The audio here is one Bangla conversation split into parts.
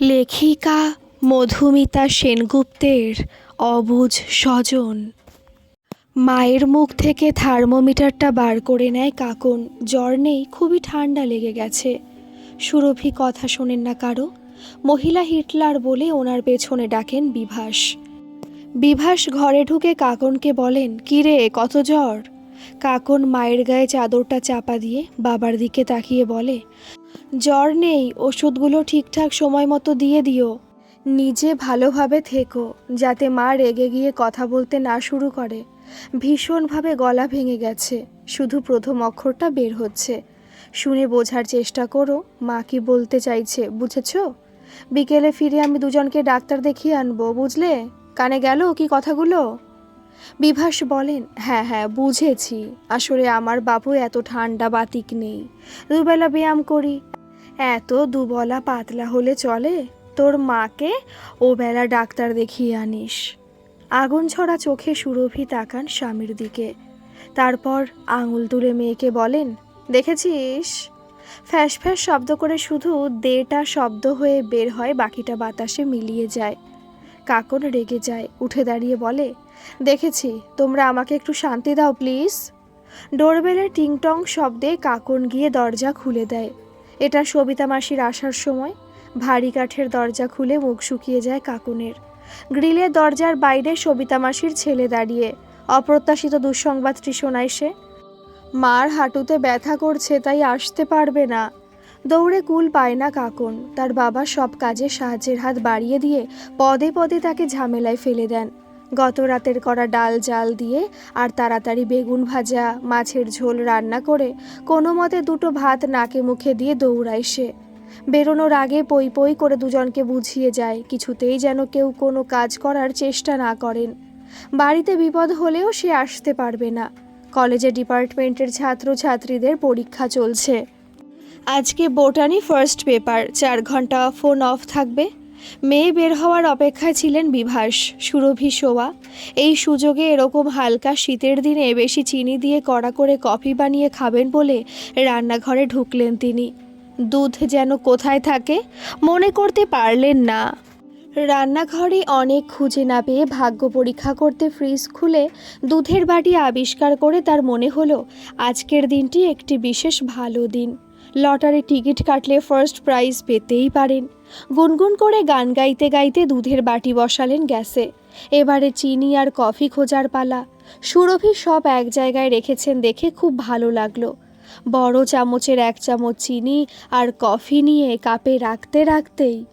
লেখিকা মধুমিতা সেনগুপ্তের অবুঝ স্বজন। মায়ের মুখ থেকে থার্মোমিটারটা বার করে নেয় কাকন। জ্বর নেই, খুবই ঠান্ডা লেগে গেছে। সুরভি কথা শোনেন না কারও। মহিলা হিটলার বলে ওনার পেছনে ডাকেন বিভাস। বিভাস ঘরে ঢুকে কাকনকে বলেন, কিরে, কত জ্বর? কাকন মায়ের গায়ে চাদরটা চাপা দিয়ে বাবার দিকে তাকিয়ে বলে জ্বর নেই, ওষুধগুলো ঠিকঠাক সময় মতো দিয়ে দিও। নিজে ভালোভাবে থেকো, যাতে মা রেগে গিয়ে কথা বলতে না শুরু করে। ভীষণভাবে গলা ভেঙে গেছে, শুধু প্রথম অক্ষরটা বের হচ্ছে। শুনে বোঝার চেষ্টা করো, মা কি বলতে চাইছে, বুঝেছ? বিকেলে ফিরে আমি দুজনকে ডাক্তার দেখিয়ে আনব, বুঝলে? কানে গেল কি কথাগুলো? বিভাস বলেন হ্যাঁ হ্যাঁ বুঝেছি। আসলে আমার বাবু এত ঠান্ডা বাতিক নেই। দুবেলা ব্যায়াম করি এত দুবলা পাতলা হলে চলে? তোর মাকে ও বেলা ডাক্তার দেখিয়ে আনিস। আগুন ছড়া চোখে সুরভি তাকান স্বামীর দিকে। তারপর আঙুল তুলে মেয়েকে বলেন, দেখেছিস? ফ্যাস ফ্যাস শব্দ করে শুধু দেটা শব্দ হয়ে বের হয়, বাকিটা বাতাসে মিলিয়ে যায়। কাকন রেগে যায়, উঠে দাঁড়িয়ে বলে, দেখেছি, তোমরা আমাকে একটু শান্তি দাও, প্লিজ। ডোরবেলের টিংটং শব্দে কাকন গিয়ে দরজা খুলে দেয়। এটা সবিতা মাসির আসার সময়। ভারী কাঠের দরজা খুলে মুখ শুকিয়ে যায় কাকুনের। গ্রিলের দরজার বাইরে সবিতা মাসির ছেলে দাঁড়িয়ে। অপ্রত্যাশিত দুঃসংবাদটি শোনায় সে, মার হাঁটুতে ব্যথা করছে, তাই আসতে পারবে না। দৌড়ে কুল পায় না কাকন। তার বাবা সব কাজে সাহায্যের হাত বাড়িয়ে দিয়ে পদে পদে তাকে ঝামেলায় ফেলে দেন। গত রাতের করা ডাল জাল দিয়ে আর তাড়াতাড়ি বেগুন ভাজা, মাছের ঝোল রান্না করে কোনো মতে দুটো ভাত নাকে মুখে দিয়ে দৌড়ায় সে। বেরোনোর আগে পই পই করে দুজনকে বুঝিয়ে যায়, কিছুতেই যেন কেউ কোনো কাজ করার চেষ্টা না করেন। বাড়িতে বিপদ হলেও সে আসতে পারবে না। কলেজে ডিপার্টমেন্টের ছাত্রছাত্রীদের পরীক্ষা চলছে। আজকে বোটানি ফার্স্ট পেপার, চার ঘণ্টা ফোন অফ থাকবে। মেয়ে বের হওয়ার অপেক্ষায় ছিলেন বিভাস, সুরভি শোয়া এই সুযোগে এরকম হালকা শীতের দিনে বেশি চিনি দিয়ে কড়া করে কফি বানিয়ে খাবেন বলে রান্নাঘরে ঢুকলেন তিনি। দুধ যেন কোথায় থাকে, মনে করতে পারলেন না। রান্নাঘরে অনেক খুঁজে না পেয়ে ভাগ্য পরীক্ষা করতে ফ্রিজ খুলে দুধের বাটি আবিষ্কার করে তার মনে হলো, আজকের দিনটি একটি বিশেষ ভালো দিন। লটারি টিকিট কাটলে ফার্স্ট প্রাইজ পেতেই পারেন। গুনগুন করে গান গাইতে গাইতে দুধের বাটি বসালেন গ্যাসে। এবারে চিনি আর কফি খোঁজার পালা। সুরভি সব এক জায়গায় রেখেছেন দেখে খুব ভালো লাগল। বড় চামচের এক চামচ চিনি আর কফি নিয়ে কাপে রাখতে রাখতেই।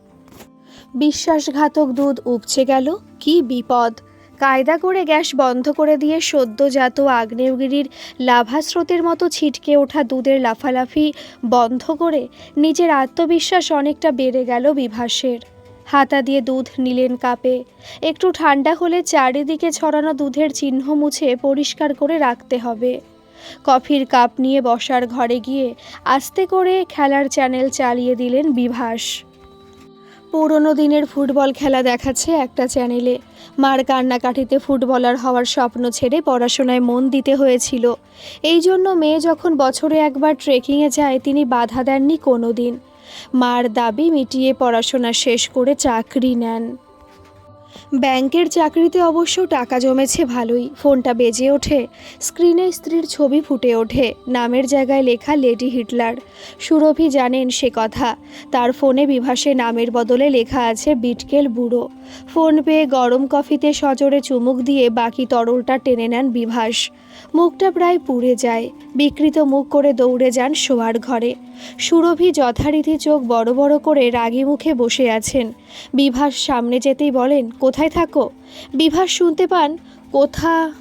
বিশ্বাসঘাতক দুধ উপচে গেল, কি বিপদ! কায়দা করে গ্যাস বন্ধ করে দিয়ে সদ্যজাত আগ্নেয়গিরির লাভাস্রোতের মতো ছিটকে ওঠা দুধের লাফালাফি বন্ধ করে নিজের আত্মবিশ্বাস অনেকটা বেড়ে গেল বিভাসের। হাতা দিয়ে দুধ নিলেন কাপে। একটু ঠান্ডা হলে চারিদিকে ছড়ানো দুধের চিহ্ন মুছে পরিষ্কার করে রাখতে হবে। কফির কাপ নিয়ে বসার ঘরে গিয়ে আস্তে করে খেলার চ্যানেল চালিয়ে দিলেন বিভাস। পুরনো দিনের ফুটবল খেলা দেখাচ্ছে একটা চ্যানেলে। মার কান্নাকাঠিতে ফুটবলার হওয়ার স্বপ্ন ছেড়ে পড়াশোনায় মন দিতে হয়েছিল। এই জন্য মেয়ে যখন বছরে একবার ট্রেকিংয়ে যায়, তিনি বাধা দেননি কোনো দিন মার দাবি মিটিয়ে পড়াশোনা শেষ করে চাকরি নেন। ব্যাংকের চাকরিতে অবশ্য টাকা জমেছে ভালোই। ফোনটা বেজে ওঠে। স্ক্রিনে স্ত্রীর ছবি ফুটে ওঠে। নামের জায়গায় লেখা লেডি হিটলার। সুরভি জানেন সে কথা। তার ফোনে বিভাসে নামের বদলে লেখা আছে, বিটকেল বুড়ো। ফোন পেয়ে গরম কফিতে সজোরে চুমুক দিয়ে বাকি তরলটা টেনে নেন বিভাস। মুখটা প্রায় পুড়ে যায়। বিকৃত মুখ করে দৌড়ে যান শোয়ার ঘরে। সুরভি যথারীতি চোখ বড় বড় করে রাগি মুখে বসে আছেন। বিভাস সামনে যেতেই বলেন, কোথায় থাকো? বিভাস শুনতে পান, কোথা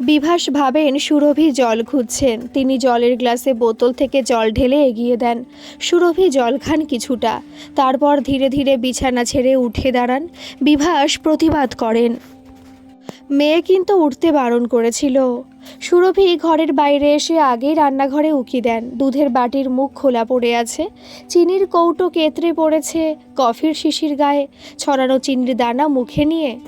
বিভাস ভাবেন সুরভি জল খুঁজছেন। তিনি জলের গ্লাসে বোতল থেকে জল ঢেলে এগিয়ে দেন। সুরভি জল খান কিছুটা। তারপর ধীরে ধীরে বিছানা ছেড়ে উঠে দাঁড়ান। বিভাস প্রতিবাদ করেন। মেয়ে কিন্তু উঠতে বারণ করেছিল। সুরভি ঘরের বাইরে এসে আগেই রান্নাঘরে উকি দেন। দুধের বাটির মুখ খোলা পড়ে আছে। চিনির কৌটো কেতরে পড়েছে। কফির শিশির গায়ে ছড়ানো চিনির দানা মুখে নিয়ে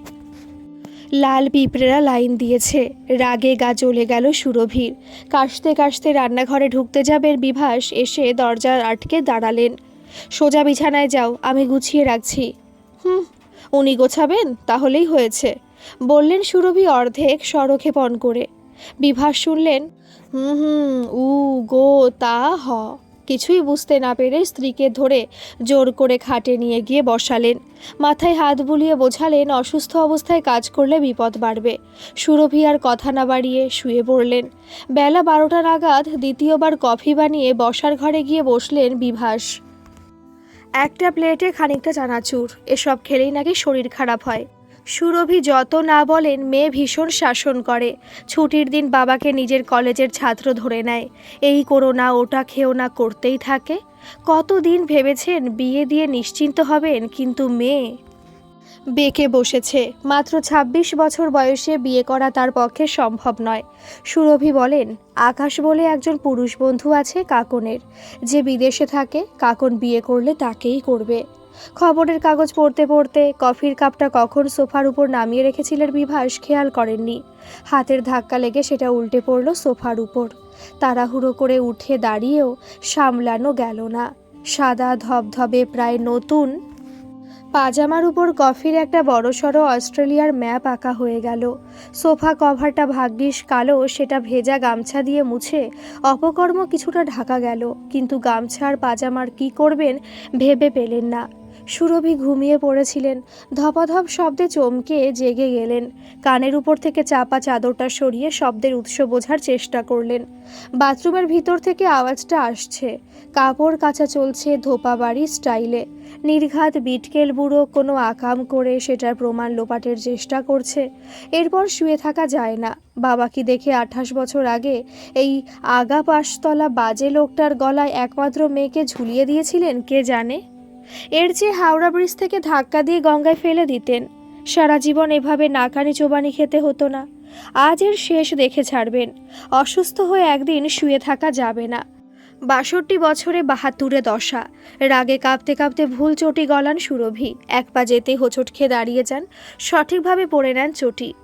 লাল পিঁপড়েরা লাইন দিয়েছে। রাগে গা জ্বলে গেল সুরভির। কাশতে কাশতে রান্নাঘরে ঢুকতে যাবেন বিভাস এসে দরজা আটকে দাঁড়ালেন। সোজা বিছানায় যাও, আমি গুছিয়ে রাখছি। হুম, উনি গোছাবেন? তাহলেই হয়েছে। বললেন সুরভি অর্ধেক সড়কে পণ করে। বিভাস শুনলেন, হুম হুম, উ, গো, তা, হ। কিছুই বুঝতে না পেরে স্ত্রীকে ধরে জোর করে খাটে নিয়ে গিয়ে বসালেন। মাথায় হাত বুলিয়ে বোঝালেন, অসুস্থ অবস্থায় কাজ করলে বিপদ বাড়বে। সুরভি আর কথা না বাড়িয়ে শুয়ে পড়লেন। বেলা বারোটা নাগাদ দ্বিতীয়বার কফি বানিয়ে বসার ঘরে গিয়ে বসলেন বিভাস। একটা প্লেটে খানিকটা চানাচুর, এসব খেলেই নাকি শরীর খারাপ হয়। সুরভি যত না বলেন মেয়ে ভীষণ শাসন করে। ছুটির দিন বাবাকে নিজের কলেজের ছাত্র ধরে নেয়। এই করো না, ওটা খেও না, করতেই থাকে। কতদিন ভেবেছেন বিয়ে দিয়ে নিশ্চিন্ত হবেন, কিন্তু মেয়ে? বেঁকে বসেছে। মাত্র ২৬ বছর বয়সে বিয়ে করা তার পক্ষে সম্ভব নয়। সুরভি বলেন, আকাশ বলে একজন পুরুষ বন্ধু আছে কাকনের। যে বিদেশে থাকে, কাকন বিয়ে করলে তাকেই করবে। খবরের কাগজ পড়তে পড়তে কফির কাপটা কখন সোফার উপর নামিয়ে রেখেছিলেন বিভাস খেয়াল করেননি। হাতের ধাক্কা লেগে সেটা উল্টে পড়ল সোফার উপর। তাড়াহুড়ো করে উঠে দাঁড়িয়েও সামলানো গেল না। সাদা ধবধবে প্রায় নতুন পাজামার উপর কফির একটা বড়সড় অস্ট্রেলিয়ার ম্যাপ আঁকা হয়ে গেল। সোফা কভারটা ভাগ্যিস কালো, সেটা ভেজা গামছা দিয়ে মুছে অপকর্ম কিছুটা ঢাকা গেল। কিন্তু গামছা আর পাজামার কি করবেন ভেবে পেলেন না। সুরভি ঘুমিয়ে পড়েছিলেন। ধপাধপ শব্দে চমকে জেগে গেলেন। কানের উপর থেকে চাপা চাদরটা সরিয়ে শব্দের উৎস বোঝার চেষ্টা করলেন। বাথরুমের ভিতর থেকে আওয়াজটা আসছে। কাপড় কাচা চলছে ধোপা বাড়ি স্টাইলে। নির্ঘাত বিটকেল বুড়ো কোনো আকাম করে সেটার প্রমাণ লোপাটের চেষ্টা করছে। এরপর শুয়ে থাকা যায় না। বাবা কি দেখে আঠাশ বছর আগে এই আগা পাশতলা বাজে লোকটার গলায় একমাত্র মেয়েকে ঝুলিয়ে দিয়েছিলেন, কে জানে? এর চেয়ে হাওড়া ব্রিজ থেকে ধাক্কা দিয়ে গঙ্গায় ফেলে দিতেন। সারা জীবন এভাবে নাকানি চোবানি খেতে হতো না। আজ এর শেষ দেখে ছাড়বেন। অসুস্থ হয়ে একদিন শুয়ে থাকা যাবে না। বাষট্টি বছরে বাহাত্তরে দশা। রাগে কাঁপতে কাঁপতে ভুল চটি গলান সুরভি। এক পা যেতে হোঁচট খেয়ে দাঁড়িয়ে যান। সঠিকভাবে পড়ে নেন চটি।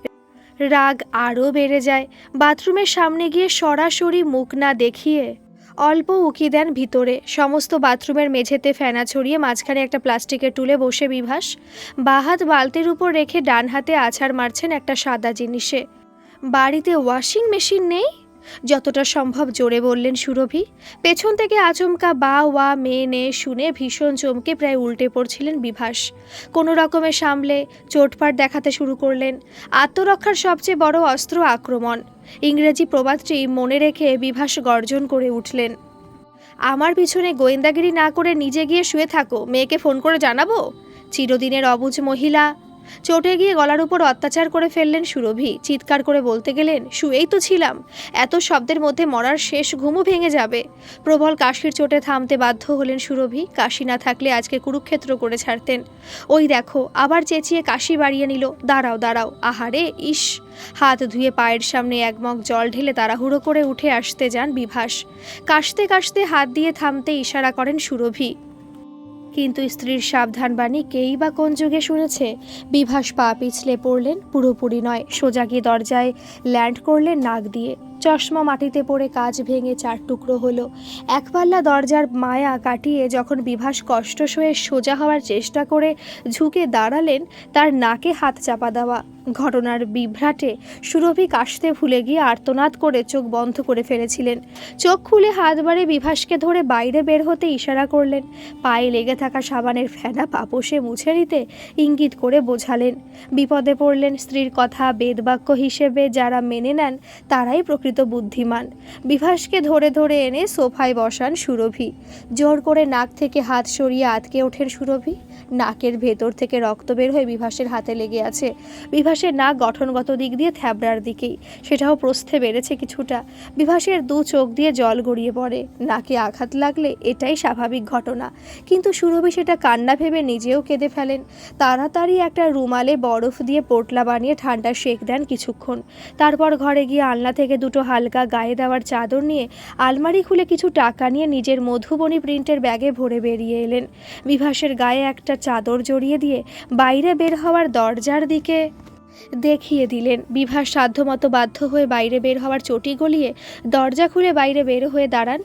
রাগ আরও বেড়ে যায়। বাথরুমের সামনে গিয়ে সরাসরি মুখ না দেখিয়ে অল্প উকি দেন ভিতরে। সমস্ত বাথরুমের মেঝেতে ফেনা ছড়িয়ে মাঝখানে একটা প্লাস্টিকের টুলে বসে বিভাস, বাহাত বালতির উপর রেখে ডান হাতে আছাড় মারছেন একটা সাদা জিনিসে। বাড়িতে ওয়াশিং মেশিন নেই? যতটা সম্ভব জোরে বললেন সুরভি। পেছন থেকে আচমকা বা, ওয়া মেয়ে নে শুনে ভীষণ চমকে প্রায় উল্টে পড়ছিলেন বিভাস। কোনো রকমে সামলে চোটপাট দেখাতে শুরু করলেন। আত্মরক্ষার সবচেয়ে বড় অস্ত্র আক্রমণ। ইংরেজি প্রবাদটি মনে রেখে বিভাস গর্জন করে উঠলেন। আমার পিছনে গোয়েন্দাগিরি না করে নিজে গিয়ে শুয়ে থাকো, মেয়েকে ফোন করে জানাব? চিরদিনের অবুজ মহিলা চোটে গিয়ে গলার উপর অত্যাচার করে ফেললেন সুরভি। চিৎকার করে বলতে গেলেন, শুয়েই তো ছিলাম। এত শব্দের মধ্যে মরার শেষ ঘুমও ভেঙে যাবে। প্রবল কাশির চোটে থামতে বাধ্য হলেন সুরভি। কাশি না থাকলে আজকে কুরুক্ষেত্র করে ছাড়তেন। ওই দেখো, আবার চেঁচিয়ে কাশি বাড়িয়ে নিল। দাঁড়াও দাঁড়াও। আহারে, ইস! হাত ধুয়ে পায়ের সামনে একমগ জল ঢেলে তাড়াহুড়ো করে উঠে আসতে যান বিভাস। কাশতে কাশতে হাত দিয়ে থামতে ইশারা করেন সুরভি। কিন্তু স্ত্রীর সাবধান বাণী কেই বা কোন যুগে শুনেছে? বিভাস পা পিছলে পড়লেন, পুরোপুরি নয়। সোজাগি দরজায় ল্যান্ড করলেন নাক দিয়ে। চশমা মাটিতে পড়ে কাজ ভেঙে চার টুকরো হলো। একপাল্লা দরজার মায়া কাটিয়ে যখন বিভাস কষ্ট সয়ে সোজা হওয়ার চেষ্টা করে ঝুঁকে দাঁড়ালেন, তার নাকে হাত চাপা দেওয়া। ঘটনার বিভ্রাটে সুরভি কাশতে ভুলে গিয়ে আর্তনাদ করে চোখ বন্ধ করে ফেলেছিলেন। চোখ খুলে হাত বাড়ে বিভাসকে ধরে বাইরে বের হতে ইশারা করলেন। পায়ে লেগে থাকা সাবানের ফেনা পাপসে মুছে নিতে ইঙ্গিত করে বোঝালেন। বিপদে পড়লেন স্ত্রীর কথা, বেদবাক্য হিসেবে যারা মেনে নেন, তারাই প্রকৃত বুদ্ধিমান। বিভাসকে ধরে ধরে এনে সোফায় বসান সুরভি। জোর করে নাক থেকে হাত সরিয়ে আটকে ওঠেন সুরভি। নাকের ভেতর থেকে রক্ত বের হয়ে বিভাসের হাতে লেগে আছে। বিভাসের নাক গঠনগত দিক দিয়ে থ্যাবড়ার দিকেই। সেটাও প্রস্থে বেড়েছে কিছুটা। বিভাসের দু চোখ দিয়ে জল গড়িয়ে পড়ে। নাকে আঘাত লাগলে এটাই স্বাভাবিক ঘটনা। কিন্তু সুরভি সেটা কান্না ভেবে নিজেও কেঁদে ফেলেন। তাড়াতাড়ি একটা রুমালে বরফ দিয়ে পোটলা বানিয়ে ঠান্ডা শেক দেন কিছুক্ষণ। তারপর ঘরে গিয়ে আলনা থেকে দুটো হালকা গায়ে দেওয়ার চাদর নিয়ে আলমারি খুলে কিছু টাকা নিয়ে নিজের মধুবনী প্রিন্টের ব্যাগে ভরে বেরিয়ে এলেন। বিভাসের গায়ে একটা চাদর জড়িয়ে দিয়ে বাইরে বের হওয়ার দরজার দিকে দেখিয়ে দিলেন। বিভাস সাধ্যমতো বাধ্য হয়ে বাইরে বের হওয়ার চটি গলিয়ে দরজা খুলে বাইরে বের হয়ে দাঁড়ান।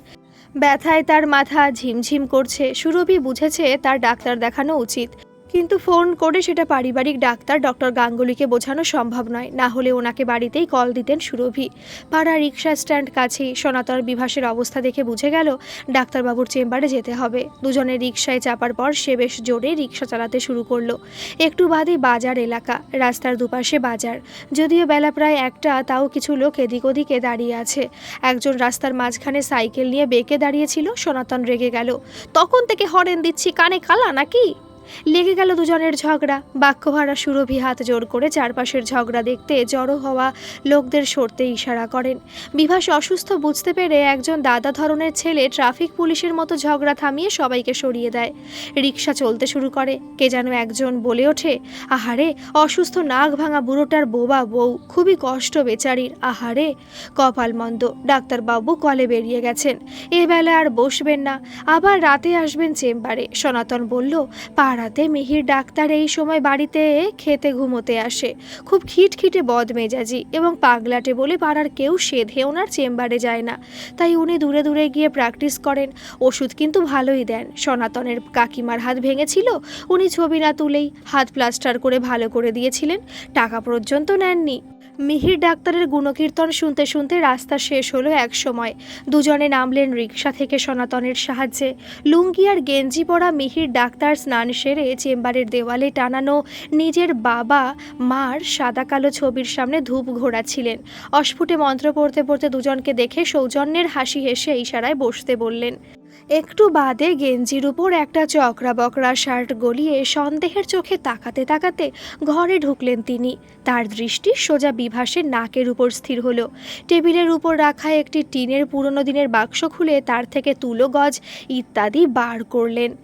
ব্যথায় তার মাথা ঝিমঝিম করছে। সুরভি বুঝেছে তার ডাক্তার দেখানো উচিত। কিন্তু ফোন করে সেটা পারিবারিক ডাক্তার ডক্টর গাঙ্গুলিকে বোঝানো সম্ভব নয়। না হলে ওনাকে বাড়িতেই কল দিতেন সুরভি। পাড়া রিক্সা স্ট্যান্ড কাছেই সনাতন বিভাসের অবস্থা দেখে বুঝে গেল ডাক্তারবাবুর চেম্বারে যেতে হবে। দুজনে রিক্সায় চাপার পর সে বেশ জোরে রিক্সা চালাতে শুরু করল। একটু বাদে বাজার এলাকা, রাস্তার দুপাশে বাজার। যদিও বেলা প্রায় একটা, তাও কিছু লোক এদিক ওদিকে দাঁড়িয়ে আছে। একজন রাস্তার মাঝখানে সাইকেল নিয়ে বেঁকে দাঁড়িয়েছিল, সনাতন রেগে গেল। তখন থেকে হরেন দিচ্ছি, কানে কালা নাকি? লেগে গেল দুজনের ঝগড়া। বাক্যহারা সুরভি হাত জোর করে চারপাশের ঝগড়া দেখতে জড়ো হওয়া লোকদের সরতে ইশারা করেন। বিভাস অসুস্থ বুঝতে পেরে একজন দাদা ধরনের ছেলে ট্রাফিক পুলিশের মতো ঝগড়া থামিয়ে সবাইকে সরিয়ে দেয়। রিক্সা চলতে শুরু করে। কে যেন একজন বলে ওঠে, আহারে, অসুস্থ নাক ভাঙা বুড়োটার বোবা বউ। খুবই কষ্ট বেচারির। আহারে, কপাল মন্দ। ডাক্তারবাবু কলে বেরিয়ে গেছেন। এ বেলা আর বসবেন না। আবার রাতে আসবেন চেম্বারে। সনাতন বলল পাড়াতে মিহির ডাক্তার এই সময় বাড়িতে খেতে ঘুমোতে আসে। খুব খিটখিটে বদ মেজাজি এবং পাগলাটে বলে পাড়ার কেউ সেধে ওনার চেম্বারে যায় না। তাই উনি দূরে দূরে গিয়ে প্র্যাকটিস করেন। ওষুধ কিন্তু ভালোই দেন। সনাতনের কাকিমার হাত ভেঙেছিল, উনি ছবি না তুলেই হাত প্লাস্টার করে ভালো করে দিয়েছিলেন। টাকা পর্যন্ত নেননি। মিহির ডাক্তারের গুণকীর্তন শুনতে শুনতে রাস্তা শেষ হলো এক সময়। দুজনে নামলেন রিক্সা থেকে সনাতনের সাহায্যে। লুঙ্গি আর গেঞ্জি পরা মিহির ডাক্তার স্নান সেরে চেম্বারের দেওয়ালে টানানো নিজের বাবা মার সাদা কালো ছবির সামনে ধূপ ঘোরাচ্ছিলেন। অস্ফুটে মন্ত্র পড়তে পড়তে দুজনকে দেখে সৌজন্যের হাসি হেসে ইশারায় বসতে বললেন একটু বাদে গেঞ্জির উপর একটা চকরা বকরা শার্ট গলিয়ে সন্দেহের চোখে তাকাতে তাকাতে ঘরে ঢুকলেন তিনি। তার দৃষ্টি সোজা বিভাসের নাকের উপর স্থির হলো। টেবিলের উপর রাখা একটি টিনের পুরনো দিনের বাক্স খুলে তার থেকে তুলো গজ ইত্যাদি বার করলেন।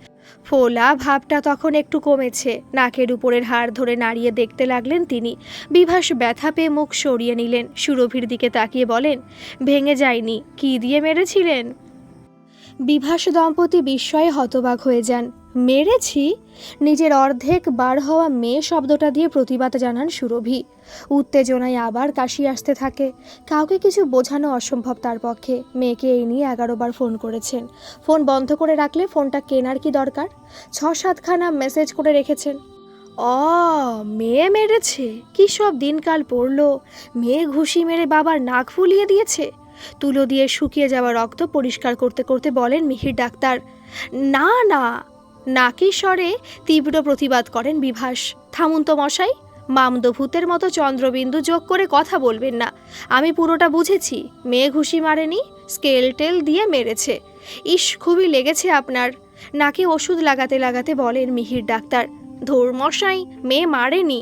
ফোলা ভাবটা তখন একটু কমেছে। নাকের উপরের হাড় ধরে নাড়িয়ে দেখতে লাগলেন তিনি। বিভাস ব্যথা পেয়ে মুখ সরিয়ে নিলেন। সুরভির দিকে তাকিয়ে বলেন, ভেঙে যায়নি। কি দিয়ে মেরেছিলেন? বিভাস দম্পতি বিস্ময়ে হতবাক হয়ে যান। মেরেছি? নিজের অর্ধেক বার হওয়া মেয়ে শব্দটা দিয়ে প্রতিবাদ জানান সুরভি। উত্তেজনায় আবার কাশি আসতে থাকে। কাউকে কিছু বোঝানো অসম্ভব তার পক্ষে। মেয়েকে এই নিয়ে এগারো বার ফোন করেছেন। ফোন বন্ধ করে রাখলে ফোনটা কেনার কি দরকার? ছ সাতখানা মেসেজ করে রেখেছেন। অ, মেয়ে মেরেছে? কী সব দিনকাল পড়ল? মেয়ে ঘুষি মেরে বাবার নাক ফুলিয়ে দিয়েছে? তুলো দিয়ে শুকিয়ে যাওয়া রক্ত পরিষ্কার করতে করতে বলেন মিহির ডাক্তার, না না নাকি স্বরে তীব্র প্রতিবাদ করেন বিভাস। থামুন তো মশাই, মামদভূতের মতো চন্দ্রবিন্দু যোগ করে কথা বলবেন না। আমি পুরোটা বুঝেছি, মেয়ে ঘুষি মারেনি, স্কেল টেল দিয়ে মেরেছে। ইস, খুবই লেগেছে আপনার। নাকে ওষুধ লাগাতে লাগাতে বলেন মিহির ডাক্তার, ধুর মশাই, মেয়ে মারেনি।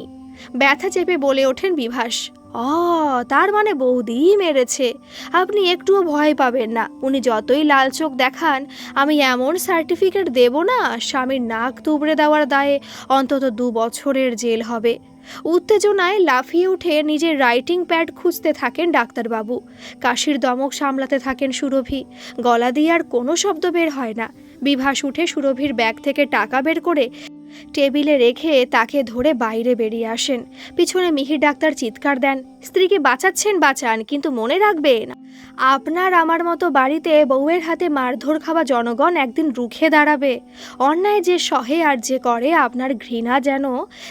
ব্যথা চেপে বলে ওঠেন বিভাস। অ তার মানে বৌদিই মেরেছে। আপনি একটুও ভয় পাবেন না। উনি যতই লাল চোখ দেখান, আমি এমন সার্টিফিকেট দেব না, স্বামীর নাক তুবড়ে দেওয়ার দায়ে অন্তত দু বছরের জেল হবে। উত্তেজনায় লাফিয়ে উঠে নিজের রাইটিং প্যাড খুঁজতে থাকেন ডাক্তারবাবু। কাশির দমক সামলাতে থাকেন সুরভি। গলা দিয়ে আর কোনো শব্দ বের হয় না। বিভাস উঠে সুরভির ব্যাগ থেকে টাকা বের করে টেবিলে রেখে তাকে ধরে বাইরে বেরিয়ে আসেন। পিছনে মিহির ডাক্তার চিৎকার দেন, স্ত্রীকে বাঁচাচ্ছেন বাঁচান, কিন্তু মনে রাখবেন, আপনার আমার মতো বাড়িতে বউয়ের হাতে মারধর খাওয়া জনগণ একদিন রুখে দাঁড়াবে। অন্যায় যে সহে আর যে করে, আপনার ঘৃণা যেন,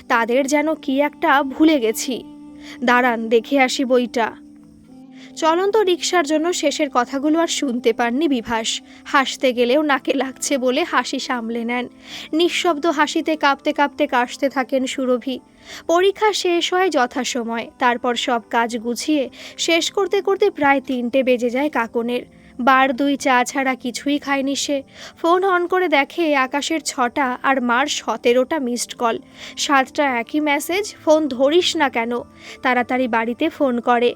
তাদের যেন কি একটা ভুলে গেছি। দাঁড়ান, দেখে আসি বইটা। চলন্ত রিক্সার জন্য শেষের কথাগুলো আর শুনতে পাননি বিভাস। হাসতে গেলেও নাকে লাগছে বলে হাসি সামলে নেন। নিঃশব্দ হাসিতে কাঁপতে কাঁপতে কাশতে থাকেন সুরভি। পরীক্ষা শেষ হয় যথাসময়, তারপর সব কাজ গুছিয়ে শেষ করতে করতে প্রায় তিনটে বেজে যায় কাকনের। বার দুই চা ছাড়া কিছুই খায়নি সে। ফোন অন করে দেখে আকাশের ছটা আর মার সতেরোটা মিসড কল। সাতটা একই মেসেজ, ফোন ধরিস না কেন? তাড়াতাড়ি বাড়িতে ফোন করে।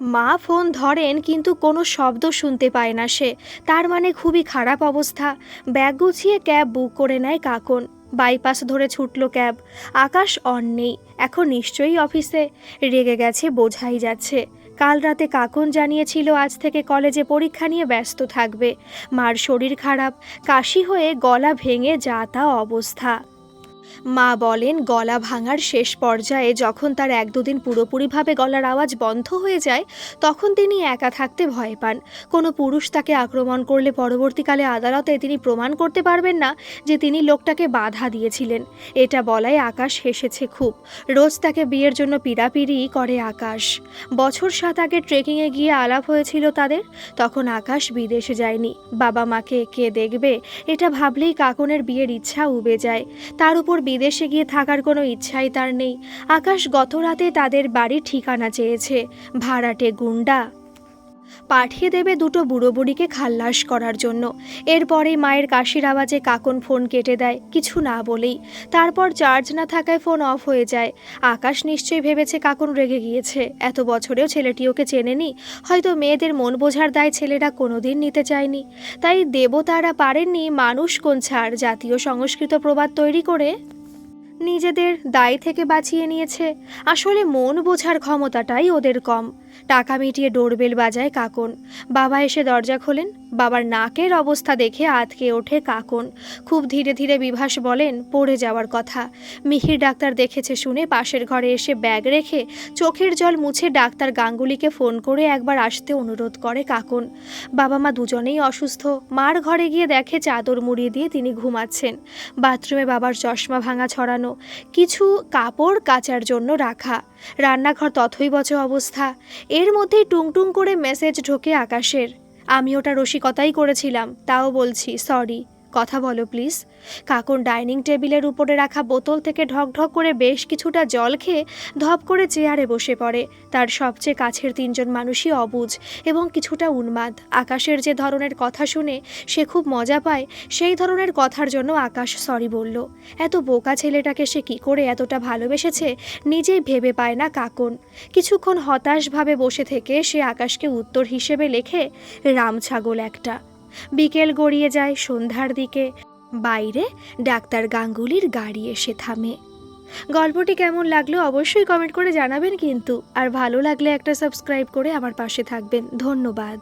মা ফোন ধরেন কিন্তু কোনো শব্দ শুনতে পায় না সে। তার মানে খুবই খারাপ অবস্থা। ব্যাগ গুছিয়ে ক্যাব বুক করে নেয় কাকন। বাইপাস ধরে ছুটল ক্যাব। আকাশ অন নেই। এখন নিশ্চয়ই অফিসে। রেগে গেছে, বোঝাই যাচ্ছে। কাল রাতে কাকন জানিয়েছিল আজ থেকে কলেজে পরীক্ষা নিয়ে ব্যস্ত থাকবে। মার শরীর খারাপ। কাশি হয়ে গলা ভেঙে যা তা অবস্থা। মা বলেন, গলা ভাঙার শেষ পর্যায়ে যখন তার এক দুদিন পুরোপুরিভাবে গলার আওয়াজ বন্ধ হয়ে যায়, তখন তিনি একা থাকতে ভয় পান। কোনো পুরুষ তাকে আক্রমণ করলে পরবর্তীকালে আদালতে তিনি প্রমাণ করতে পারবেন না যে তিনি লোকটাকে বাধা দিয়েছিলেন। এটা বলায় আকাশ হেসেছে খুব। রোজ তাকে বিয়ের জন্য পিড়াপিড়ি করে আকাশ। বছর সাত আগে ট্রেকিংয়ে গিয়ে আলাপ হয়েছিল তাদের। তখন আকাশ বিদেশে যায়নি। বাবা মাকে কে দেখবে? এটা ভাবলেই কাকনের বিয়ের ইচ্ছা উবে যায়। তার উপর বিদেশে গিয়ে থাকার কোনো ইচ্ছাই তার নেই। আকাশ গত রাতে তাদের বাড়ির ঠিকানা চেয়েছে। ভাড়াটে গুন্ডা পাঠিয়ে দেবে দুটো বুড়ো বুড়িকে খাল্লাস করার জন্য। এরপরেই মায়ের কাশির আওয়াজে কাকন ফোন কেটে দেয়, কিছু না বলেই। তারপর চার্জ না থাকায় ফোন অফ হয়ে যায়। আকাশ নিশ্চয়ই ভেবেছে কাকন রেগে গিয়েছে। এত বছরেও ছেলেটি ওকে চেনেনি। হয়তো মেয়েদের মন বোঝার দায় ছেলেরা কোনোদিন নিতে চায়নি। তাই দেবতারা পারেননি মানুষ কোন ছাড়, জাতীয় সংস্কৃত প্রবাদ তৈরি করে নিজেদের দায় থেকে বাঁচিয়ে নিয়েছে। আসলে মন বোঝার ক্ষমতাটাই ওদের কম। টাকা মিটিয়ে ডোরবেল বাজায় কাকন। বাবা এসে দরজা খোলেন। বাবার নাকের অবস্থা দেখে আতকে ওঠে কাকন। খুব ধীরে ধীরে বিভাস বলেন, পড়ে যাওয়ার কথা। মিহির ডাক্তার দেখেছে শুনে পাশের ঘরে এসে ব্যাগ রেখে চোখের জল মুছে ডাক্তার গাঙ্গুলিকে ফোন করে একবার আসতে অনুরোধ করে কাকন। বাবা মা দুজনেই অসুস্থ। মার ঘরে গিয়ে দেখে চাদর মুড়িয়ে দিয়ে তিনি ঘুমাচ্ছেন। বাথরুমে বাবার চশমা ভাঙা ছড়ানো। কিছু কাপড় কাচার জন্য রাখা। রান্নাঘর তথৈবচ অবস্থা। এর মধ্যে টুংটুং করে মেসেজ ঢোকে আকাশের। আমি ওটা রসিকতাই করেছিলাম, তাও বলছি সরি কথা বলো প্লিজ কাকুন ডাইনিং টেবিলের উপরে রাখা বোতল থেকে ঢকঢক করে বেশ কিছুটা জল খেয়ে ধপ করে চেয়ারে বসে পড়ে। তার সবচেয়ে কাছের তিনজন মানুষই অবুঝ এবং কিছুটা উন্মাদ। আকাশের যে ধরনের কথা শুনে সে খুব মজা পায়, সেই ধরনের কথার জন্য আকাশ সরি বলল। এত বোকা ছেলেটাকে সে কি করে এতটা ভালোবেসেছে, নিজেই ভেবে পায় না কাকন। কিছুক্ষণ হতাশভাবে বসে থেকে সে আকাশকে উত্তর হিসেবে লেখে, রাম ছাগল একটা। বিকেল গড়িয়ে যায় সন্ধ্যার দিকে। বাইরে ডাক্তার গাঙ্গুলির গাড়ি এসে থামে। গল্পটি কেমন লাগল অবশ্যই কমেন্ট করে জানাবেন কিন্তু, আর ভালো লাগলে একটা সাবস্ক্রাইব করে আমার পাশে থাকবেন। ধন্যবাদ।